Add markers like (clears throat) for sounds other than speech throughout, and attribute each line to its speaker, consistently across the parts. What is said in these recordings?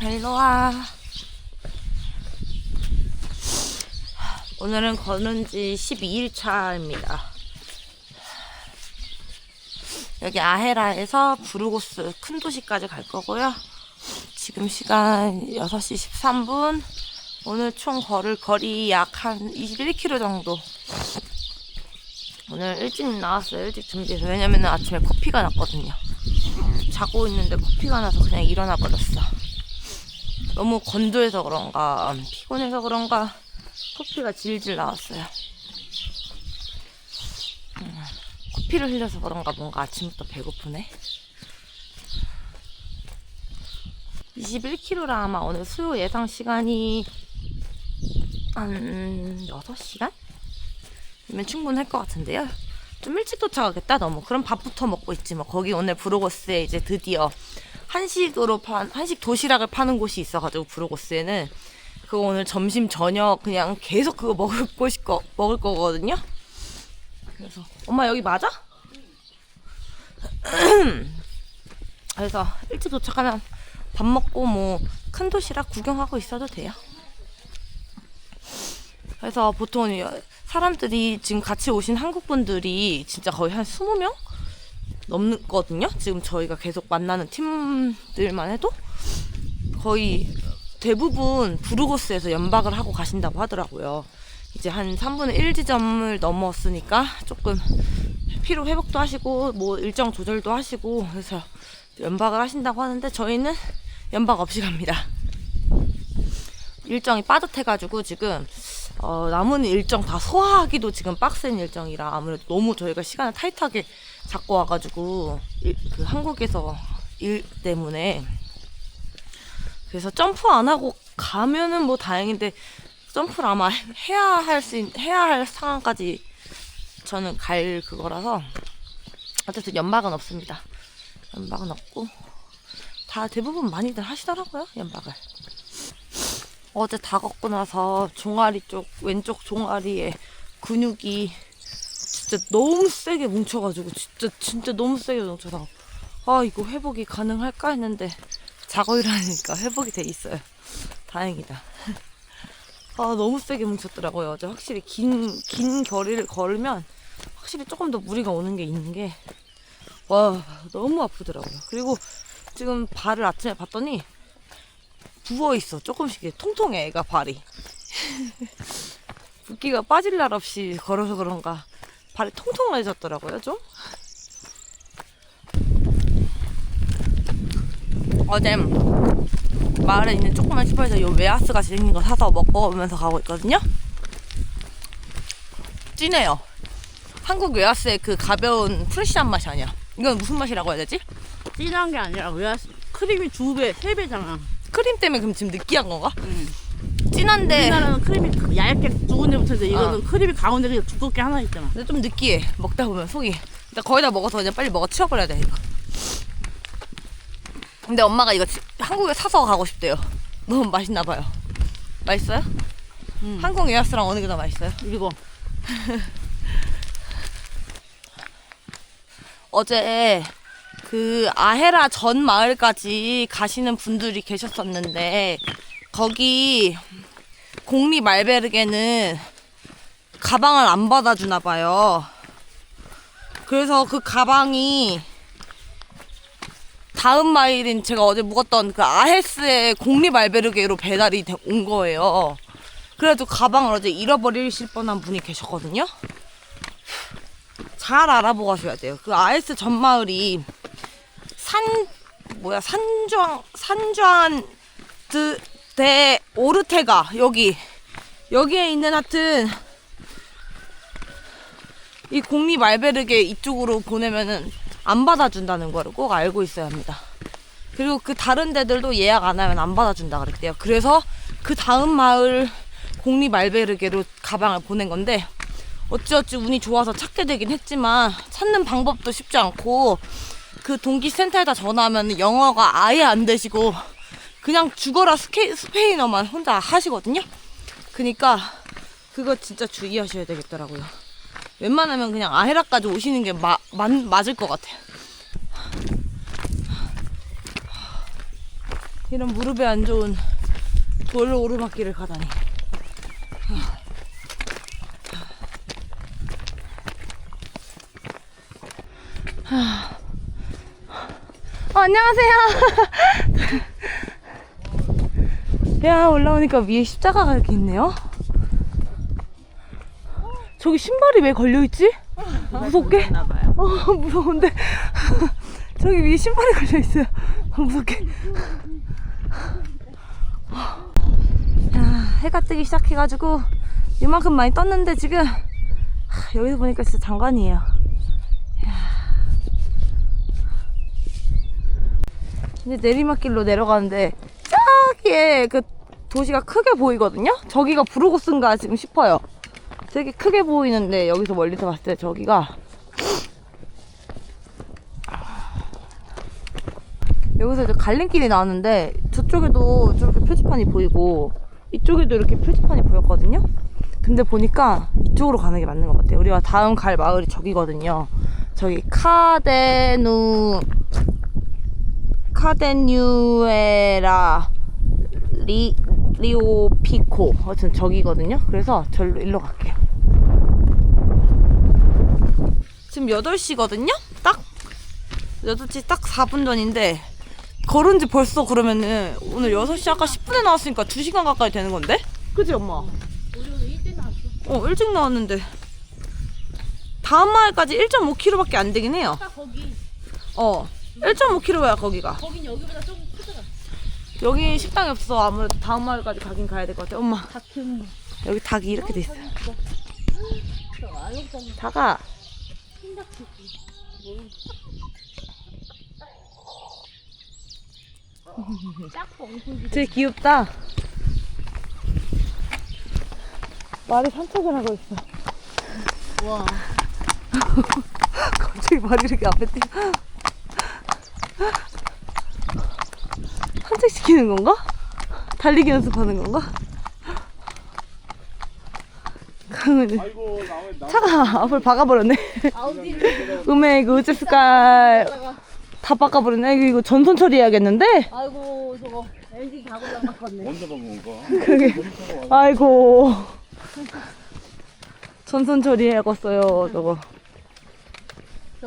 Speaker 1: 일로 와. 오늘은 걷는 지 12일 차입니다. 여기 아헤라에서 부르고스 큰 도시까지 갈 거고요. 지금 시간 6시 13분. 오늘 총 걸을 거리 약 한 21km 정도. 오늘 일찍 나왔어요. 일찍 준비해서. 왜냐면 아침에 커피가 났거든요. 자고 있는데 커피가 나서 그냥 일어나 버렸어. 너무 건조해서 그런가 피곤해서 그런가 커피가 질질 나왔어요. 음, 커피를 흘려서 그런가 뭔가 아침부터 배고프네. 21km라 아마 오늘 수요 예상 시간이 한 6시간? 이면 충분할 것 같은데요. 좀 일찍 도착하겠다 너무. 그럼 밥부터 먹고 있지 뭐. 거기 오늘 브로고스에 이제 드디어 한식으로 판 한식 도시락을 파는 곳이 있어가지고 브로고스에는 그거 오늘 점심 저녁 그냥 계속 그거 먹을 곳이 거 먹을 거거든요. 그래서 엄마 여기 맞아? (clears throat) 그래서 일찍 도착하면 밥 먹고 뭐 큰 도시락 구경하고 있어도 돼요. 그래서 보통 여- 사람들이 지금 같이 오신 한국 분들이 진짜 거의 한 20명 넘거든요. 지금 저희가 계속 만나는 팀들만 해도 거의 대부분 부르고스에서 연박을 하고 가신다고 하더라고요. 이제 한 3분의 1 지점을 넘었으니까 조금 피로 회복도 하시고 뭐 일정 조절도 하시고 그래서 연박을 하신다고 하는데 저희는 연박 없이 갑니다. 일정이 빠듯해가지고 지금 어, 남은 일정 다 소화하기도 지금 빡센 일정이라 아무래도 너무 저희가 시간을 타이트하게 잡고 와가지고 일- 그 한국에서 일 때문에 그래서 점프 안 하고 가면은 뭐 다행인데 점프를 아마 해야 할 수 해야 할 상황까지 저는 갈 그거라서 어쨌든 연박은 없습니다. 연박은 없고 다 대부분 많이들 하시더라고요 연박을. 어제 다 걷고 나서 종아리 쪽 왼쪽 종아리에 근육이 진짜 너무 세게 뭉쳐가지고 진짜 진짜 너무 세게 뭉쳐서 아 이거 회복이 가능할까 했는데 자고 일어나니까 회복이 돼 있어요. 다행이다. (laughs) 아 너무 세게 뭉쳤더라고요. 어제 확실히 긴긴 거리를 걸으면 확실히 조금 더 무리가 오는 게 있는 게 와 너무 아프더라고요. 그리고 지금 발을 아침에 봤더니 부어 있어. 조금씩 통통해 애가 발이. (laughs) 붓기가 빠질 날 없이 걸어서 그런가 발이 통통해졌더라고요 좀. 어제 마을에 있는 조그만 슈퍼에서 요 웨하스 같이 생긴 거 사서 먹어보면서 가고 있거든요. 진해요. 한국 웨하스의 그 가벼운 프레시한 맛이 아니야. 이건 무슨 맛이라고 해야 되지?
Speaker 2: 진한 게 아니라 왜 크림이 두 배, 세 배잖아.
Speaker 1: 크림 때문에 그럼 지금 느끼한 건가?
Speaker 2: 응.
Speaker 1: 진한데
Speaker 2: 우리나라는 크림이 얇게 두 군데 붙었는데 이거는
Speaker 1: 어.
Speaker 2: 크림이 가운데 그냥 두껍게 하나 있잖아.
Speaker 1: 근데 좀 느끼해. 먹다 보면 속이. 일단 거의 다 먹어서 그냥 빨리 먹어 치워버려야 돼, 이거. 근데 엄마가 이거 지- 한국에 사서 가고 싶대요. 너무 맛있나 봐요. 맛있어요?
Speaker 2: 음.
Speaker 1: 한국 에어스랑 어느 게 더 맛있어요?
Speaker 2: 이거 (laughs)
Speaker 1: 어제 그 아헤라 전 마을까지 가시는 분들이 계셨었는데 거기 공리 말베르게는 가방을 안 받아주나 봐요. 그래서 그 가방이 다음 마일인 제가 어제 묵었던 그 아헤스의 공리 말베르게로 배달이 돼- 온 거예요. 그래도 가방을 어제 잃어버리실 뻔한 분이 계셨거든요. 잘 알아보고 가셔야 돼요. 그 아에스 전 마을이 산 뭐야 산주안 산주안 드데 오르테가 여기 여기에 있는 하여튼 이 공리 말베르게 이쪽으로 보내면은 안 받아준다는 거를 꼭 알고 있어야 합니다. 그리고 그 다른 데들도 예약 안 하면 안 받아준다 그랬대요. 그래서 그 다음 마을 공리 말베르게로 가방을 보낸 건데 어찌어찌 운이 좋아서 찾게 되긴 했지만 찾는 방법도 쉽지 않고 그 동기 센터에다 전화하면 영어가 아예 안 되시고 그냥 죽어라 스케, 스페인어만 혼자 하시거든요. 그니까 그거 진짜 주의하셔야 되겠더라고요. 웬만하면 그냥 아헤라까지 오시는 게 마, 맞, 맞을 것 같아요. 이런 무릎에 안 좋은 돌 오르막길을 가다니. 어, 안녕하세요. (laughs) 야 올라오니까 위에 십자가가 이렇게 있네요. 저기 신발이 왜 걸려 있지? 무섭게?
Speaker 2: 나봐요.
Speaker 1: 어 무서운데 (laughs) 저기 위에 신발이 걸려 있어요. 아, (laughs) 무섭게. 야 해가 뜨기 시작해가지고 이만큼 많이 떴는데 지금 하, 여기서 보니까 진짜 장관이에요. 이제 내리막길로 내려가는데 저기에 그 도시가 크게 보이거든요. 저기가 부르고스인가 지금 싶어요. 되게 크게 보이는데 여기서 멀리서 봤을 때 저기가 여기서 이제 갈림길이 나왔는데 저쪽에도 저렇게 표지판이 보이고 이쪽에도 이렇게 표지판이 보였거든요. 근데 보니까 이쪽으로 가는 게 맞는 것 같아요. 우리가 다음 갈 마을이 저기거든요. 저기 카데누 카데뉴에라 리 리오피코 하여튼 저기거든요. 그래서 절로 일로 갈게요. 지금 8시거든요? 딱 8시 딱 4분 전인데 걸은 지 벌써 그러면은 오늘 6시 아까 10분에 나왔으니까 2시간 가까이 되는 건데? 그지 엄마? 어 일찍 나왔는데 다음 마을까지 1.5km밖에 안 되긴 해요
Speaker 2: 딱 거기.
Speaker 1: 어 1.5km야 거기가.
Speaker 2: 거긴 여기보다 조금 크더라.
Speaker 1: 여기 식당이 없어서 아무래도 다음 마을까지 가긴 가야 될 것 같아. 엄마.
Speaker 2: 다 키우는 거.
Speaker 1: 여기 닭이 이렇게 돼 있어요
Speaker 2: 아유, 좀
Speaker 1: 닭아.
Speaker 2: 엉뚱이.
Speaker 1: 되게 귀엽다. 말이 산책을 하고 있어.
Speaker 2: 와. (laughs)
Speaker 1: 갑자기 말이 이렇게 앞에 뛰어 산책시키는 건가? 달리기 연습하는 건가?
Speaker 3: 나
Speaker 1: 차가 앞을 박아버렸네. 음에 그 우체스칼 다 박아버렸네 이거, 이거 전선 처리해야겠는데?
Speaker 2: 아이고, 저거. LG 가구랑 바꿨네.
Speaker 3: 먼저 먹은 거.
Speaker 1: 그게 아이고 전선 처리해야겠어요 저거
Speaker 2: 저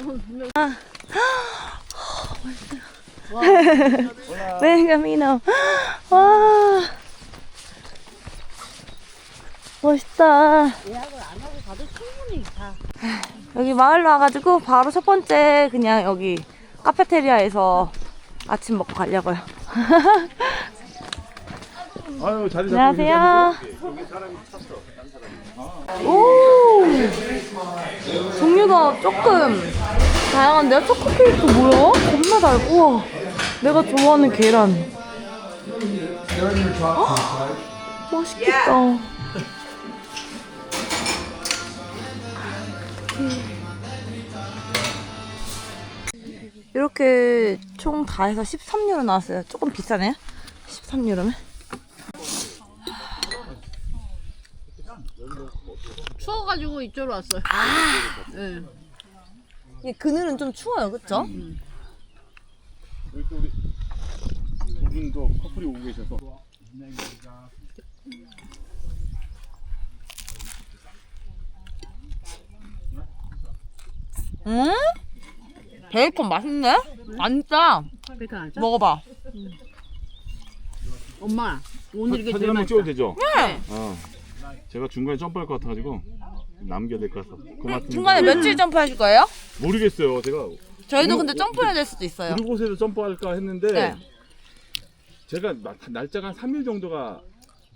Speaker 2: 건 분명.
Speaker 1: 벤가미노. 와. 멋있다.
Speaker 2: 예약을 안 하고 가도 충분히 다.
Speaker 1: 여기 마을로 와가지고 바로 첫 번째 그냥 여기 카페테리아에서 아침 먹고 가려고요. (laughs)
Speaker 3: 아유 자리 잡고
Speaker 1: 안녕하세요. 오! 종류가 조금 다양한데요? 초코 케이크 뭐야? 겁나 달고. 우와 내가 좋아하는 계란. 헉, 맛있겠다. 이렇게 총 다 해서 13유로 나왔어요. 조금 비싸네요. 13유로면?
Speaker 2: 추워가지고 이쪽으로 왔어요. 네.
Speaker 1: 이게 그늘은 좀 추워요. 그쵸?
Speaker 3: 여기 또 우리 두 분도 커플이 오고 계셔서
Speaker 1: 음? 베이컨 맛있네?
Speaker 2: 안 짜.
Speaker 1: 먹어봐.
Speaker 2: 엄마, 오늘 이게
Speaker 3: 사진
Speaker 2: 제일
Speaker 3: 한번
Speaker 2: 맛있다.
Speaker 3: 찍어도 되죠?
Speaker 1: 네.
Speaker 3: 어. 제가 중간에 점프할 것 같아가지고 남겨야 될 것 같아서. 고맙습니다.
Speaker 1: 중간에 며칠 점프 하실 거예요?
Speaker 3: 모르겠어요. 제가
Speaker 1: 저희도
Speaker 3: 오,
Speaker 1: 근데
Speaker 3: 오,
Speaker 1: 점프해야 될 수도 있어요.
Speaker 3: 어느 곳에서 점프할까 했는데
Speaker 1: 네.
Speaker 3: 제가 나- 날짜가 한 3일 정도가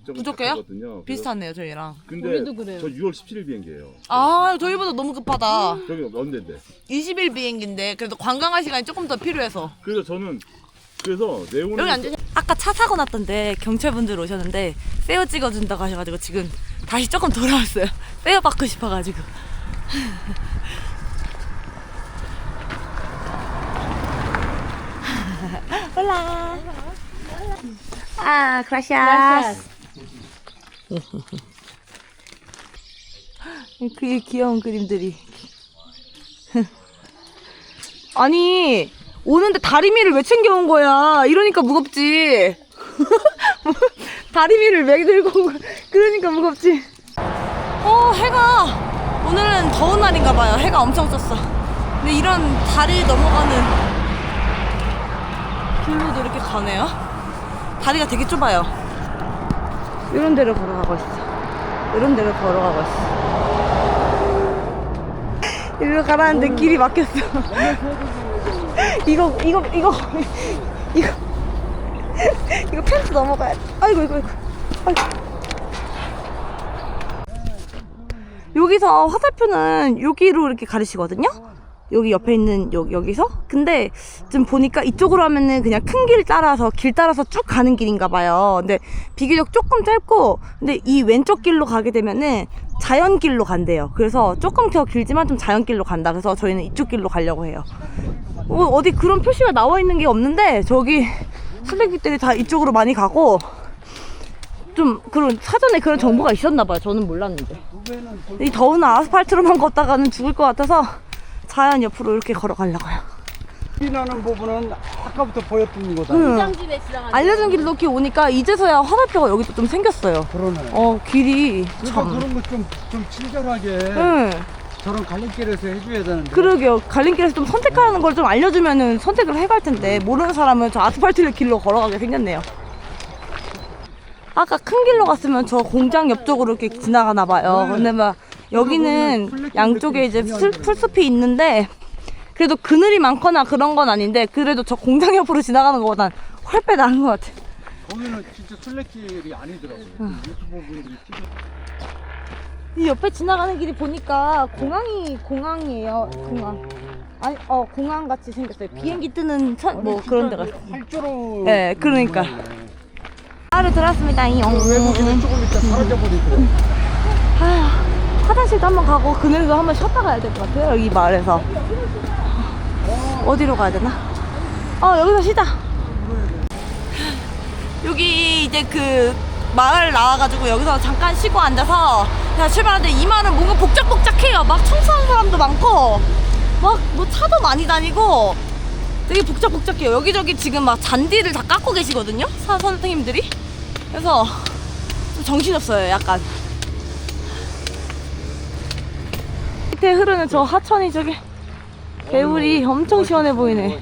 Speaker 3: 좀
Speaker 1: 부족해요?
Speaker 3: 같거든요.
Speaker 1: 비슷하네요, 저희랑.
Speaker 3: 근데
Speaker 2: 우리도 그래요.
Speaker 3: 저 6월 17일 비행기예요.
Speaker 1: 아, 저희보다 너무 급하다.
Speaker 3: 저기 언제인데?
Speaker 1: 20일 비행기인데 그래도 관광할 시간이 조금 더 필요해서.
Speaker 3: 그래서 저는 그래서 네오는
Speaker 1: 여기 앉으세요. 아까 차 사고 났던데 경찰분들 오셨는데 페어 찍어준다고 하셔가지고 지금 다시 조금 돌아왔어요. (laughs) 페어 받고 싶어가지고. (laughs) Hola. Ah, gracias. (laughs) 그 귀여운 그림들이. (laughs) 아니 오는데 다리미를 왜 챙겨온 거야? 이러니까 무겁지. (laughs) 다리미를 왜 들고 온 거야? 그러니까 무겁지. 어 해가 오늘은 더운 날인가 봐요. 해가 엄청 쪘어. 근데 이런 다리 넘어가는 길로도 이렇게 가네요. 다리가 되게 좁아요. 이런 데를 걸어가고 있어. 이런 데를 걸어가고 있어. 이리로 가라는데 길이 막혔어. 이거 이거 이거 이거 이거 펜스 넘어가야 돼. 아이고 이거 이거. 아이고. 여기서 화살표는 여기로 이렇게 가리시거든요. 여기 옆에 있는 여, 여기서? 근데 지금 보니까 이쪽으로 하면은 그냥 큰 길 따라서 길 따라서 쭉 가는 길인가 봐요. 근데 비교적 조금 짧고 근데 이 왼쪽 길로 가게 되면은 자연길로 간대요. 그래서 조금 더 길지만 좀 자연길로 간다. 그래서 저희는 이쪽 길로 가려고 해요. 어, 어디 그런 표시가 나와 있는 게 없는데 저기 순례객들이 다 이쪽으로 많이 가고 좀 그런 사전에 그런 정보가 있었나 봐요. 저는 몰랐는데. 이 더운 아스팔트로만 (laughs) 걷다가는 죽을 것 같아서 자연 옆으로 이렇게 걸어가려고요.
Speaker 3: 비 나는 부분은 아까부터 보였던 거다.
Speaker 1: 응.
Speaker 2: 장집에 지나가는
Speaker 1: 알려준 길로 이렇게 오니까 이제서야 화살표가 여기도 좀 생겼어요.
Speaker 3: 그러네.
Speaker 1: 어 길이
Speaker 3: 그러니까
Speaker 1: 참.
Speaker 3: 그런 거 좀 좀 친절하게
Speaker 1: 응.
Speaker 3: 저런 갈림길에서 해줘야 되는데.
Speaker 1: 그러게요. 갈림길에서 좀 선택하는 걸 좀 알려주면은 선택을 해갈 텐데 모르는 사람은 저 아스팔트 길로 걸어가게 생겼네요. 아까 큰 길로 갔으면 저 공장 옆쪽으로 이렇게 지나가나 봐요.
Speaker 3: 네.
Speaker 1: 근데 막 여기는 양쪽에 이제 풀, 풀숲이 있는데 그래도 그늘이 많거나 그런 건 아닌데 그래도 저 공장 옆으로 지나가는 것보단 훨빼 나은 것 같아.
Speaker 3: 거기는 진짜 순례길이 아니더라고요. 유튜브 분들이 찍어.
Speaker 1: 이 옆에 지나가는 길이 보니까 공항이 공항이에요. 공항. 아니 어 공항 같이 생겼어요. 비행기 뜨는 천, 뭐 그런 데가. 있어요.
Speaker 3: 활주로.
Speaker 1: 네, 그러니까. 하루 들었습니다. 이
Speaker 3: 외국인은 조금 이따 사라져버리고.
Speaker 1: 아휴, 화장실도 한번 가고 그늘도 한번 쉬었다 가야 될 것 같아요. 여기 마을에서. 어디로 가야 되나? 어 여기서 쉬자. 여기 이제 그 마을 나와가지고 여기서 잠깐 쉬고 앉아서 그냥 출발하는데 이 마을은 뭔가 복작복작해요. 막 청소하는 사람도 많고 막 뭐 차도 많이 다니고 되게 복작복작해요. 여기저기 지금 막 잔디를 다 깎고 계시거든요. 사 선생님들이. 그래서 좀 정신없어요. 약간. 밑에 흐르는 저 하천이 저기 개울이 엄청 시원해 보이네.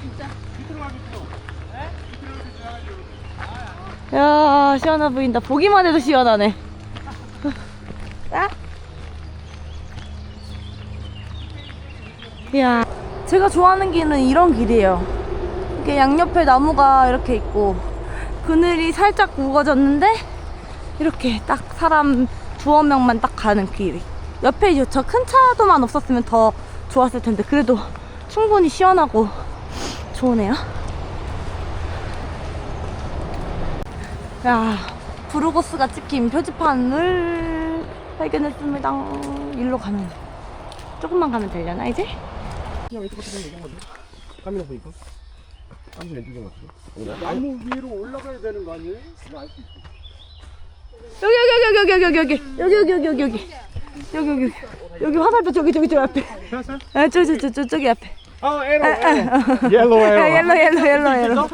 Speaker 1: 야 시원해 보인다. 보기만 해도 시원하네. 아? 야 제가 좋아하는 길은 이런 길이에요. 이렇게 양옆에 나무가 이렇게 있고 그늘이 살짝 우거졌는데 이렇게 딱 사람 두어 명만 딱 가는 길. 옆에 저 큰 차도만 없었으면 더 좋았을 텐데 그래도 충분히 시원하고 좋으네요. 야, 브루고스가 찍힌 표지판을 발견했습니다. 일로 가면 조금만 가면 되려나 이제?
Speaker 4: 카메라 보니까 깜짝 왼쪽에 맞죠?
Speaker 3: 나무 위로 올라가야 되는 거 아니에요?
Speaker 1: 여기 여기 여기 여기 여기 여기 여기 여기 여기 여기 여기 여기 여기 여기 여기 화살표 저기 저기 저기 앞에 아, 저기 저기 저기 저기 앞에
Speaker 3: 아 에러
Speaker 1: 아.
Speaker 3: 옐로
Speaker 1: 옐로 옐로 옐로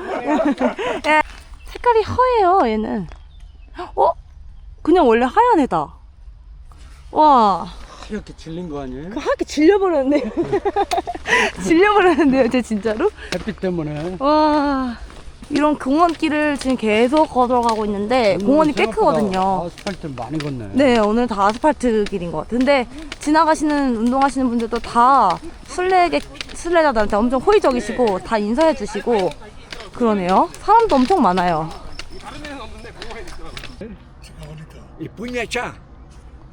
Speaker 1: 예. 색깔이 허해요 얘는 어? 그냥 원래 하얀 애다 와
Speaker 3: 이렇게 질린 거 아니에요?
Speaker 1: 하얗게 질려버렸네요 (laughs) (laughs) 질려버렸는데요 쟤 진짜로?
Speaker 3: 햇빛 때문에.
Speaker 1: 와 이런 공원길을 지금 계속 걸어가고 있는데 공원이 꽤
Speaker 3: 생각보다
Speaker 1: 크거든요
Speaker 3: 아스팔트 많이 걷네.
Speaker 1: 네, 오늘 다 아스팔트 길인 것 같아요. 근데 지나가시는 운동하시는 분들도 다 술래객 술래자들한테 엄청 호의적이시고 다 인사해 주시고 그러네요. 사람도 엄청 많아요.
Speaker 4: Puňača,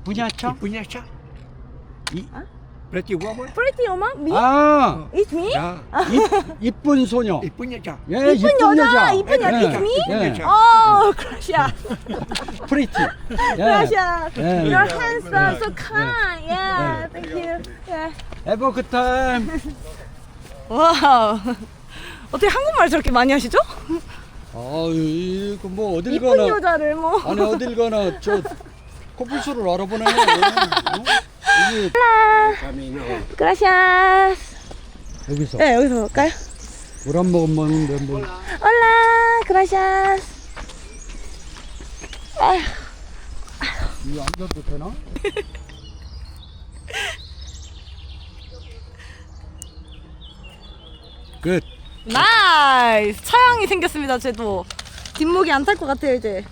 Speaker 3: 분야차?
Speaker 4: i puňača. I proti woman.
Speaker 1: Pretty woman? Me?
Speaker 3: 아,
Speaker 1: It's me?
Speaker 3: 이, 이쁜 소녀.
Speaker 4: i puňača.
Speaker 3: 예,
Speaker 1: 이쁜 여자, 이쁜 여자,
Speaker 3: 예,
Speaker 1: it's me?
Speaker 3: 예.
Speaker 1: Oh, gracias.
Speaker 3: 프리티. 예.
Speaker 1: Gracias.
Speaker 3: 예.
Speaker 1: You're handsome, so kind. Yeah, thank you. Yeah.
Speaker 3: 에버 그타임.
Speaker 1: 와우. 어떻게 한국말 저렇게 많이 하시죠?
Speaker 3: 아유, 이거 뭐 어딜
Speaker 1: 이쁜
Speaker 3: 가나.
Speaker 1: 여자를 뭐.
Speaker 3: 아니 어딜 가나 저 코뿔소를 알아보네. 어?
Speaker 1: 그라시아스.
Speaker 5: 여기서
Speaker 1: 네, 여기서 볼까요?
Speaker 5: 물 한 모금 먹는데 뭐
Speaker 1: 올라, 그라시아스. 아휴.
Speaker 5: 이거 앉아도 되나? (laughs) 끝.
Speaker 1: 나이스! 차양이 생겼습니다, 쟤도. 뒷목이 안 탈 것 같아요, 이제.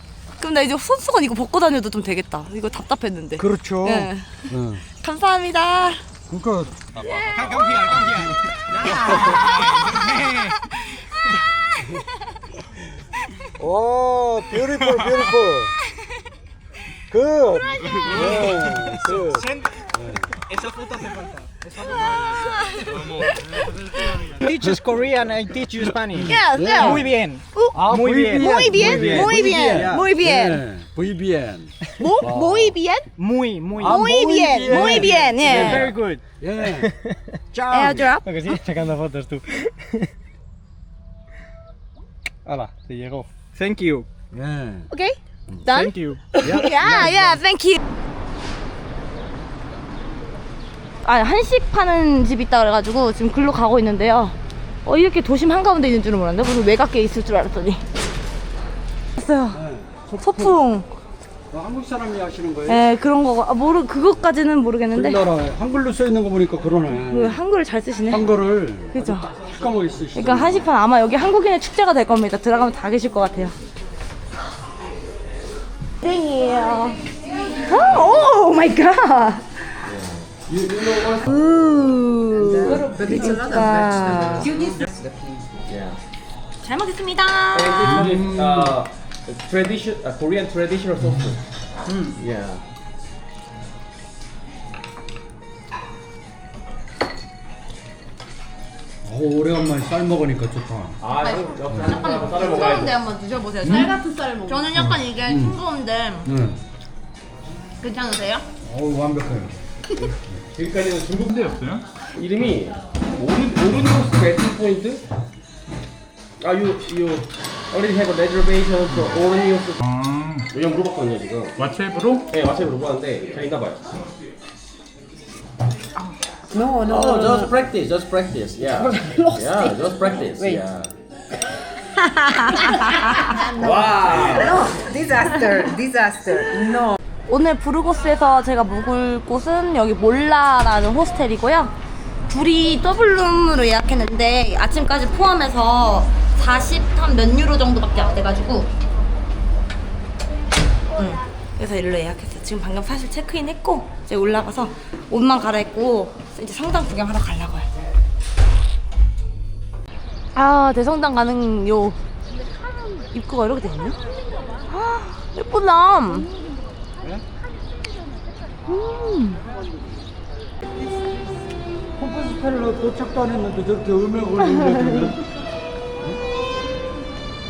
Speaker 1: 그럼 나 이제 손수건 이거 벗고 다녀도 좀 되겠다. 이거 답답했는데.
Speaker 5: 그렇죠.
Speaker 1: 네.
Speaker 5: 응.
Speaker 1: 감사합니다.
Speaker 5: 그러니까 오, beautiful, beautiful. Good. Yeah, good. Ah.
Speaker 6: Teaches Korean and teach you Spanish.
Speaker 1: Yes, yes.
Speaker 6: Muy bien.
Speaker 5: Ah,
Speaker 6: muy bien.
Speaker 1: Muy bien, muy bien, muy bien.
Speaker 5: Muy bien.
Speaker 1: Mu- Muy bien.
Speaker 6: Muy, muy.
Speaker 5: Ah,
Speaker 1: Muy muy bien, bien. muy bien.
Speaker 6: Yeah. Very good.
Speaker 5: Yeah. Chao.
Speaker 1: Airdrop.
Speaker 6: Lo que sí, sacando fotos tú. Hola, te llegó. Thank you.
Speaker 1: Yeah. Okay. Done.
Speaker 6: Thank you. (laughs)
Speaker 1: Yeah, yeah. Thank you. 아, 한식 파는 집 있다 그래가지고 지금 글로 가고 있는데요. 어, 이렇게 도심 한가운데 있는 줄은 몰랐는데 무슨 외곽에 있을 줄 알았더니. 왔어요. 소풍.
Speaker 5: 어, 한국 사람이 하시는 거예요?
Speaker 1: 예, 그런 거, 아, 모르, 그것까지는 모르겠는데.
Speaker 5: 우리나라 한글로 써 있는 거 보니까
Speaker 1: 그
Speaker 5: 그러네.
Speaker 1: 한글을 잘 쓰시네.
Speaker 5: 한글을
Speaker 1: 그죠?
Speaker 5: 까먹 쓰시죠.
Speaker 1: 그러니까 한식판 아마 여기 한국인의 축제가 될 겁니다. 들어가면 다 계실 것 같아요. 땡이에요. 오 마이 갓. 우. 미쳤다. 잘 먹겠습니다.
Speaker 4: uh, tradition, uh, Korean traditional sauce. Yeah.
Speaker 5: 어, 오래간만에 쌀 먹으니까 좋다.
Speaker 4: 아, 약간 쌀을 먹어야
Speaker 1: 싱거운데 한번 드셔보세요. 쌀 같은 쌀 먹. 저는 약간 이게 싱거운데
Speaker 5: 네.
Speaker 1: 괜찮으세요?
Speaker 5: 어우 완벽해요. (laughs)
Speaker 4: 여기까지는 중국
Speaker 3: 군대였어요?
Speaker 4: 이름이 오르 오르노스 베스트 포인트. 아, you you already have a reservation for 오르니오스.
Speaker 3: 아,
Speaker 4: 왜냐 물어봤거든요 지금.
Speaker 3: 왓츠앱으로?
Speaker 4: 네, 마침 물어봤는데 잘 있나 봐요.
Speaker 6: No, no.
Speaker 4: Oh, just practice, just practice. Yeah. yeah, just practice. Yeah. wow.
Speaker 7: disaster, disaster. No.
Speaker 1: 오늘 부르고스에서 제가 묵을 곳은 여기 몰라라는 호스텔이고요. 둘이 더블룸으로 예약했는데 아침까지 포함해서 40한 몇 유로 정도밖에 안 돼가지고 응. 그래서 일로 예약했어요. 지금 방금 사실 체크인 했고 이제 올라가서 옷만 갈아입고 이제 성당 구경하러 가려고요. 아 대성당 가는 요 입구가 이렇게. 아, 예쁘다.
Speaker 5: 컴포스텔로 도착도 안 했는데 저렇게 음에 걸리는데 지금.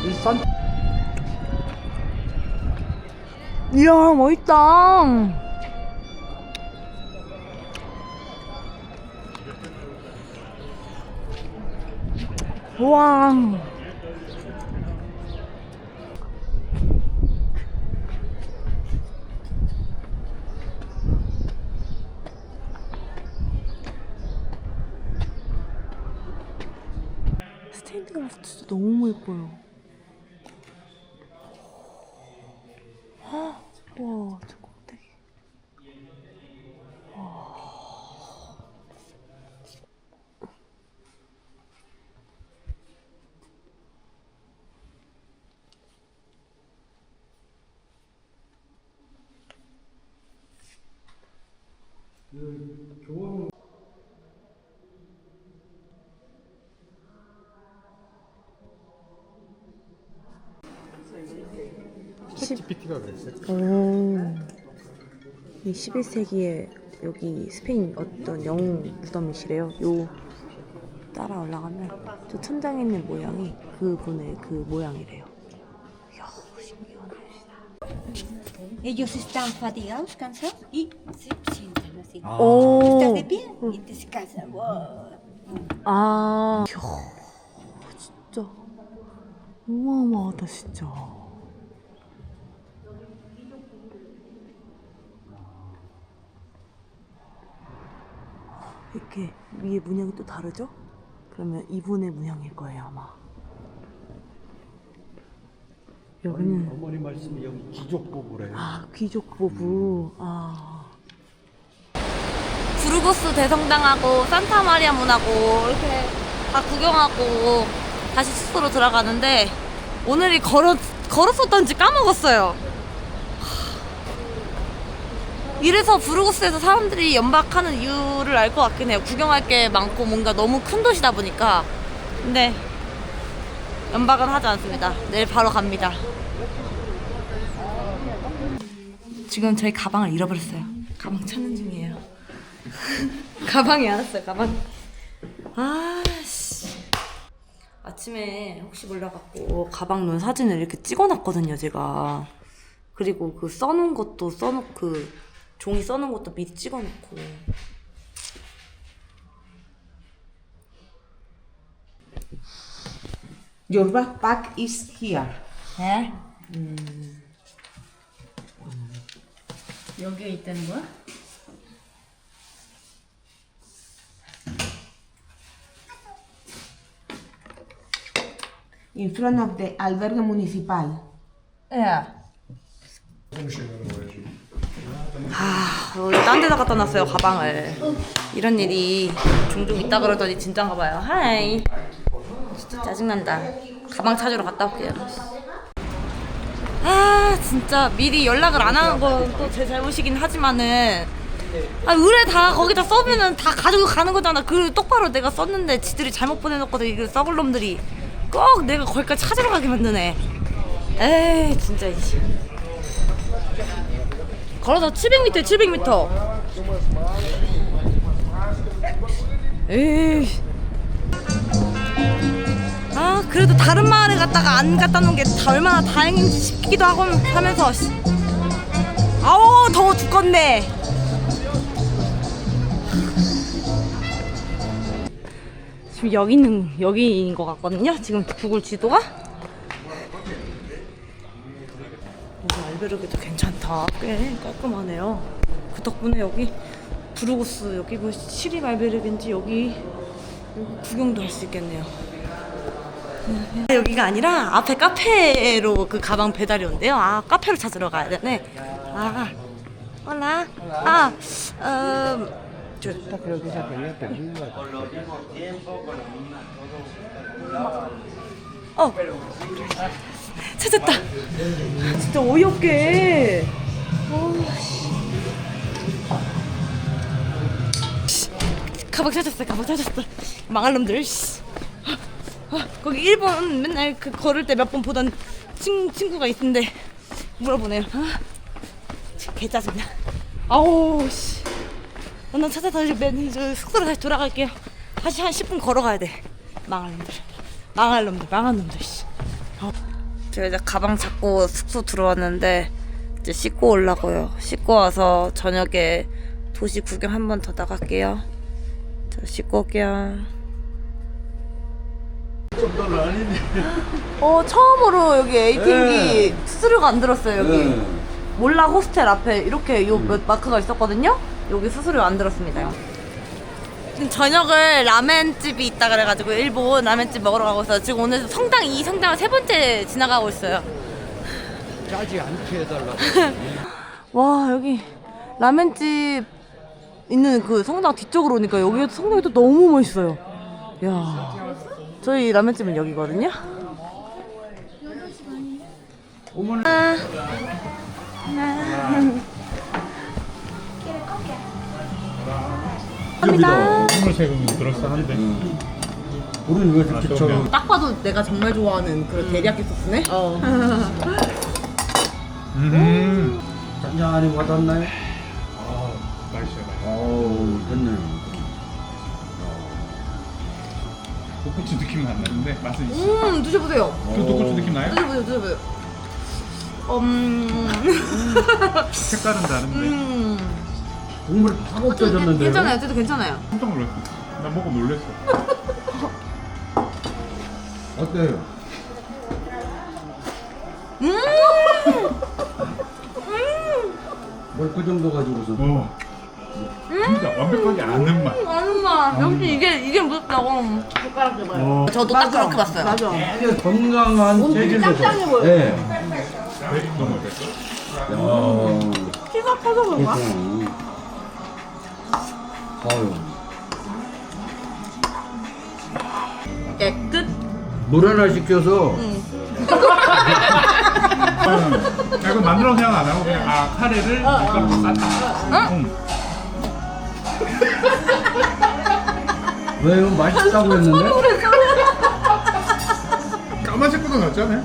Speaker 5: 이 산.
Speaker 1: 이야 멋있다 와 스테인드 글라스 진짜 너무 예뻐요 와, 저 꼭대기.
Speaker 5: CPT가 그랬어요.
Speaker 1: 오. 이 11세기에 여기 스페인 어떤 영웅 무덤이시래요. 요 따라 올라가면 저 천장에 있는 모양이 그분의 그 mo양이래요. 이야, 신기하네.
Speaker 8: Ellos están fatigados, cansados y se sientan así.
Speaker 1: 오.
Speaker 8: Estás de pie y te descansas. Wow.
Speaker 1: 아. 이야, 진짜. 어마어마하다, 진짜. 이렇게 위에 문양이 또 다르죠? 그러면 이분의 문양일 거예요 아마. 여기는
Speaker 5: 어머니 말씀이 여기 귀족 부부래요.
Speaker 1: 아 귀족 부부. 아. 부르고스 대성당하고 산타 마리아 문하고 이렇게 다 구경하고 다시 숙소로 들어가는데 오늘이 걸었 걸었었던지 까먹었어요. 이래서 부르고스에서 사람들이 연박하는 이유를 알 것 같긴 해요. 구경할 게 많고 뭔가 너무 큰 도시다 보니까. 근데 연박은 하지 않습니다. 내일 바로 갑니다. 지금 저희 가방을 잃어버렸어요. 가방 찾는 중이에요. (laughs) 가방이 안 왔어요. 가방. 아씨. 아침에 혹시 몰라갖고 가방 놓은 사진을 이렇게 찍어놨거든요. 제가. 그리고 그 써놓은 것도 써놓고 그 종이 써놓은 것도 미리 찍어놓고.
Speaker 7: Your backpack is here.
Speaker 1: 네?
Speaker 2: 여기에 있다는 거야?
Speaker 7: In front of the albergue municipal.
Speaker 1: 예. 아, 딴 데다 갖다 놨어요, 가방을. 이런 일이 종종 있다 그러더니 진짠가 봐요. 하이. 진짜 짜증난다. 가방 찾으러 갔다 올게요. 아, 진짜 미리 연락을 안 하는 건 또 제 잘못이긴 하지만은 아, 의뢰 다 거기다 써면은 다 가지고 가는 거잖아. 그 똑바로 내가 썼는데 지들이 잘못 보내놓거든. 이그 썩을 놈들이 꼭 내가 거기까지 찾으러 가게 만드네. 에이, 진짜. 걸어서 700m, 700m. 에이. 아, 그래도 다른 마을에 갔다가 안 갔다 놓은 게 다 얼마나 다행인지 싶기도 하고 하면서. 씨. 아우, 더워 죽겠네. 지금 여기는 여기인 것 같거든요. 지금 구글 지도가. 여기 알베르게도 괜찮다. 꽤 깔끔하네요. 그 덕분에 여기 브루고스 여기 뭐 시립 알베르게인지 여기 구경도 할 수 있겠네요. 음, 여기가 아니라 앞에 카페로 그 가방 배달이 온대요. 아 카페로 찾으러 가야 되네. 아, 올라. 아, 음, 저, 어, 찾았다. 진짜 어이없게. 씨. 가방 찾았어, 가방 찾았어. 망할 놈들. 씨. 아, 거기 일본 맨날 그 걸을 때 몇 번 보던 친, 친구가 있는데 물어보네요. 아, 개 짜증나. 아우 씨. 난 이제 맨저 숙소로 다시 돌아갈게요. 다시 한 10분 걸어가야 돼. 망할 놈들. 망할 놈들, 망할 놈들. 씨. 어. 제가 이제 가방 찾고 숙소 들어왔는데 이제 씻고 오려고요. 씻고 와서 저녁에 도시 구경 한 번 더 나갈게요. 저 씻고 올게요. 어 처음으로 여기 에이팅기 수수료가 안 들었어요 여기 몰라 호스텔 앞에 이렇게 요몇 마크가 있었거든요 여기 수수료 안 들었습니다 지금 저녁을 라멘집이 있다 그래가지고 일본 라멘집 먹으러 가고 있어요 지금 오늘 성당 이 성당을 세 번째 지나가고 있어요
Speaker 5: 짜지 않게 해달라고. (laughs)
Speaker 1: 와 여기 라멘집 있는 그 성당 뒤쪽으로 오니까 여기 성당이 또 너무 멋있어요 야 저희 라멘집은 여기거든요 아. 감사합니다
Speaker 3: 스물 세금 들었어 한대.
Speaker 5: 우리는 왜 이렇게
Speaker 1: 저딱 봐도 내가 정말 좋아하는 그런 데리야끼 소스네 어.
Speaker 3: 음.
Speaker 5: 짠짠이 와닿나요?
Speaker 3: 아, 맛있어요. 맛있어요.
Speaker 5: 어우 됐네요.
Speaker 3: 독고추 느낌은 안 나는데 맛은 있어.
Speaker 1: 음 드셔보세요
Speaker 3: 그 독고추 느낌 나요?
Speaker 1: 드셔보세요 드셔보세요 음,
Speaker 3: 색깔은 다른데
Speaker 1: 음.
Speaker 5: 국물이 팍 없어졌는데요.
Speaker 1: 괜찮아요 저도 괜찮아요
Speaker 3: 깜짝 놀랐어. 나 보고 놀랬어. (laughs)
Speaker 5: 어때요?
Speaker 1: 음!
Speaker 5: 뭘 그 정도 가지고서
Speaker 3: 어. 진짜 완벽하게 아는 맛.
Speaker 1: 아는 맛. 역시 이게 이게 무섭다고.
Speaker 2: 젓가락 줘봐요.
Speaker 1: 저도 딱 그렇게 봤어요.
Speaker 2: 맞아.
Speaker 5: 이게 건강한 체질로.
Speaker 2: 짱짱해 보여.
Speaker 5: 예.
Speaker 3: 너무 어땠어?
Speaker 2: 키가 커서 그런가?
Speaker 5: 아유.
Speaker 1: 깨끗.
Speaker 5: 물 하나 시켜서
Speaker 3: 야, 이거 만들어 생각 안 하고 그냥 아 카레를 밀가루로 쌌다. 응.
Speaker 5: 왜요? 맛있다고 했는데?
Speaker 3: 까만색보다 낫잖아요.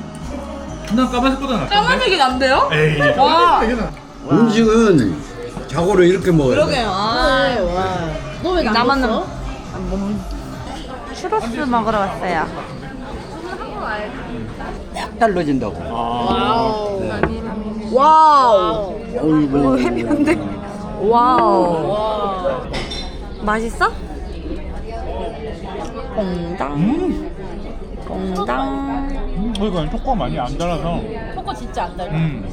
Speaker 3: 난 까만색보다 낫던데.
Speaker 1: 까만색이 난데요?
Speaker 3: 에이,
Speaker 1: 와.
Speaker 3: 까만색이 나.
Speaker 5: 음식은 자고로 이렇게 먹어야 돼.
Speaker 1: 아,
Speaker 2: 그래, 와. 너왜
Speaker 1: 나만
Speaker 2: 남았어?
Speaker 1: 추러스 먹으러 왔어요.
Speaker 5: 달라진다고.
Speaker 2: 와우.
Speaker 1: 와우.
Speaker 5: 어이구.
Speaker 1: 해비인데. 와우.
Speaker 2: 와.
Speaker 1: 맛있어? 공당.
Speaker 3: 음,
Speaker 1: 공당.
Speaker 3: 음, 이거 초코 많이 안 달아서.
Speaker 2: 초코 진짜 안 달고.
Speaker 3: 음.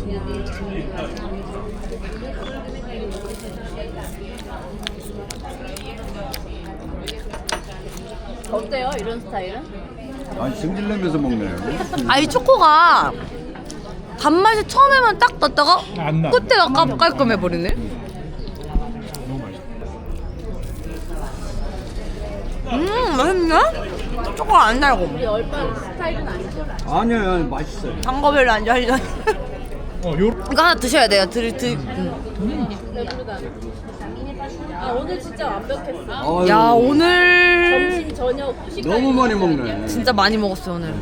Speaker 2: 어때요, 이런 스타일은?
Speaker 5: 아, 승질 내면서 먹네.
Speaker 1: 아, 이 초코가 단맛이 처음에만 딱 났다가
Speaker 3: 안 나.
Speaker 1: 끝에가 깔- 깔끔해 버리네.
Speaker 3: 너무 맛있어.
Speaker 1: 음, 맛있네? 초코가 안 달고.
Speaker 2: 우리 얼빠 스타일은 아니죠?
Speaker 5: 아니야, 맛있어요.
Speaker 1: 단 거 별로 안 좋아하시잖아.
Speaker 3: 어, 요
Speaker 1: 이거 하나 드셔야 돼요. 드, 드, 음.
Speaker 2: 배부르다. 아, 오늘 진짜 완벽했어.
Speaker 5: 아유,
Speaker 1: 야, 오늘.
Speaker 5: 너무 많이 먹네.
Speaker 1: 진짜 많이 먹었어요, 오늘.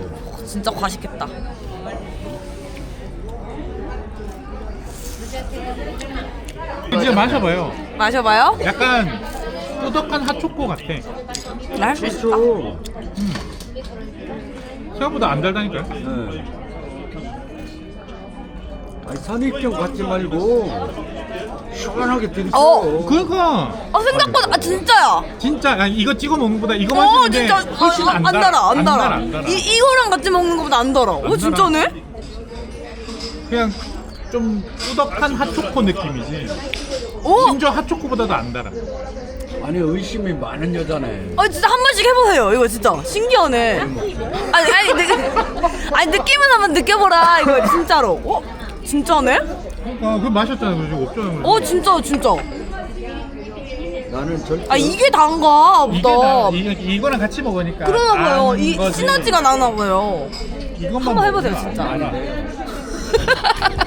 Speaker 1: 진짜 과식했다.
Speaker 3: 이제 마셔봐요.
Speaker 1: 마셔봐요.
Speaker 3: 약간 꾸덕한 핫초코 같아.
Speaker 1: 나 할 수 있어.
Speaker 5: 그렇죠.
Speaker 3: 생각보다 안 달다니까요.
Speaker 5: 네. 아니, 선입견 갖지 말고 시원하게 드세요.
Speaker 1: 어,
Speaker 3: 그러니까
Speaker 1: 어, 생각보다, 아, 진짜야.
Speaker 3: 진짜 아니, 이거 찍어 먹는 것보다 이거
Speaker 1: 어,
Speaker 3: 마시는데
Speaker 1: 진짜.
Speaker 3: 훨씬
Speaker 1: 아,
Speaker 3: 안,
Speaker 1: 안 달아, 안 달아.
Speaker 3: 안 달아.
Speaker 1: 이, 이거랑 같이 먹는 것보다 안 달아. 오,
Speaker 3: 달아.
Speaker 1: 진짜네?
Speaker 3: 그냥 좀 꾸덕한 핫초코 느낌이지.
Speaker 1: 오!
Speaker 3: 심지어 핫초코보다도 안 달아.
Speaker 5: 아니, 의심이 많은 여자네.
Speaker 1: 아 진짜 한 번씩 해보세요. 이거 진짜 신기하네. 아니 아니 느, 아니 느낌은 한번 느껴보라. 이거 진짜로. 어? 진짜네?
Speaker 3: 그러니까 그 마셨잖아요. 그거 지금 없잖아요. 그래서.
Speaker 1: 어 진짜 진짜.
Speaker 5: 나는 절대.
Speaker 1: 아 이게 단가
Speaker 3: 이게
Speaker 1: 보다.
Speaker 3: 나, 이, 이거랑 같이 먹으니까
Speaker 1: 그러나 봐요.
Speaker 3: 안
Speaker 1: 이
Speaker 3: 거지.
Speaker 1: 시너지가 나나 봐요.
Speaker 3: 이것만
Speaker 1: 한번 해보세요,
Speaker 3: 먹으면
Speaker 1: 진짜.
Speaker 3: 안 알아. (laughs)